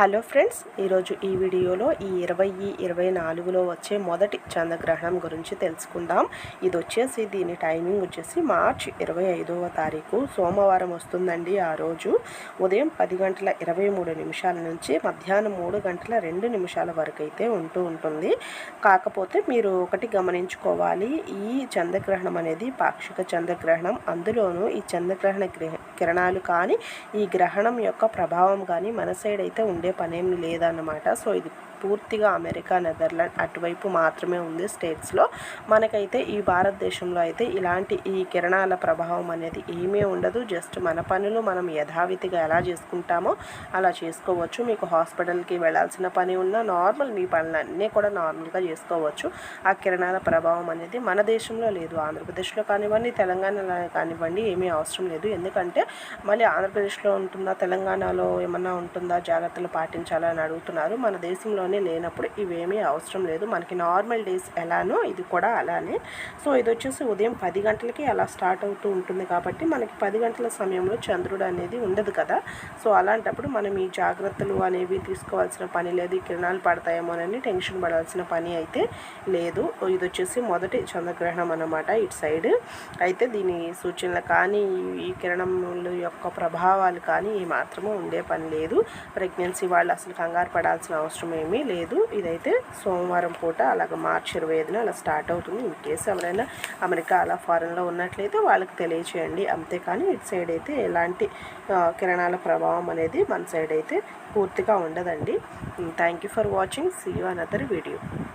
Hello friends ఈరోజు ఈ వీడియోలో ఈ ఇరవై ఇరవై నాలుగులో వచ్చే మొదటి చంద్రగ్రహణం గురించి తెలుసుకుందాం. ఇది వచ్చేసి దీని టైమింగ్ వచ్చేసి మార్చ్ ఇరవై ఐదవ తారీఖు. సోమవారం వస్తుందండి ఆ రోజు. ఉదయం పది గంటల ఇరవై మూడు నిమిషాల నుంచి మధ్యాహ్నం మూడు గంటల రెండు నిమిషాల వరకు అయితే ఉంటూ ఉంటుంది. కాకపోతే మీరు ఒకటి గమనించుకోవాలి ఈ చంద్రగ్రహణం అనేది పాక్షిక చంద్రగ్రహణం. అందులోనూ ఈ చంద్రగ్రహణ కిరణాలు కానీ ఈ గ్రహణం యొక్క ప్రభావం కానీ మన సైడ్ అయితే ఉండే ఉండే పనేమి లేదన్నమాట. సో ఇది పూర్తిగా అమెరికా నెదర్లాండ్ అటువైపు మాత్రమే ఉంది స్టేట్స్లో. మనకైతే ఈ భారతదేశంలో అయితే ఇలాంటి ఈ కిరణాల ప్రభావం అనేది ఏమీ ఉండదు. జస్ట్ మన పనులు మనం యథావిధిగా ఎలా చేసుకుంటామో అలా చేసుకోవచ్చు. మీకు హాస్పిటల్కి వెళ్ళాల్సిన పని ఉన్నా నార్మల్ మీ పనులన్నీ కూడా నార్మల్గా చేసుకోవచ్చు. ఆ కిరణాల ప్రభావం అనేది మన దేశంలో లేదు. ఆంధ్రప్రదేశ్లో కానివ్వండి తెలంగాణలో కానివ్వండి ఏమీ అవసరం లేదు. ఎందుకంటే మళ్ళీ ఆంధ్రప్రదేశ్లో ఉంటుందా తెలంగాణలో ఏమన్నా ఉంటుందా జాగ్రత్తలు పాటించాలని అడుగుతున్నారు. మన దేశంలోనే లేనప్పుడు ఇవేమీ అవసరం లేదు. మనకి నార్మల్ డేస్ ఎలానో ఇది కూడా అలానే. సో ఇది వచ్చేసి ఉదయం పది గంటలకి అలా స్టార్ట్ అవుతూ ఉంటుంది కాబట్టి మనకి పది గంటల సమయంలో చంద్రుడు అనేది ఉండదు కదా. సో అలాంటప్పుడు మనం ఈ జాగ్రత్తలు అనేవి తీసుకోవాల్సిన పని లేదు. ఈ కిరణాలు పడతాయేమోనని టెన్షన్ పడాల్సిన పని అయితే లేదు. ఇది వచ్చేసి మొదటి చంద్రగ్రహణం అనమాట ఇటు సైడ్. అయితే దీని సూచనలు కానీ ఈ కిరణముల యొక్క ప్రభావాలు కానీ ఏ మాత్రము ఉండే పని లేదు. ప్రెగ్నెన్సీ వాళ్ళు అసలు కంగారు పడాల్సిన అవసరం ఏమీ లేదు. ఇదైతే సోమవారం పూట అలాగ మార్చి ఇరవై ఐదున అలా స్టార్ట్ అవుతుంది. ఇన్ కేసు ఎవరైనా అమెరికా అలా ఫారెన్లో ఉన్నట్లయితే వాళ్ళకి తెలియచేయండి. అంతేకాని ఇటు సైడ్ అయితే ఎలాంటి కిరణాల ప్రభావం అనేది మన సైడ్ అయితే పూర్తిగా ఉండదండి. Thank you for watching. See you another video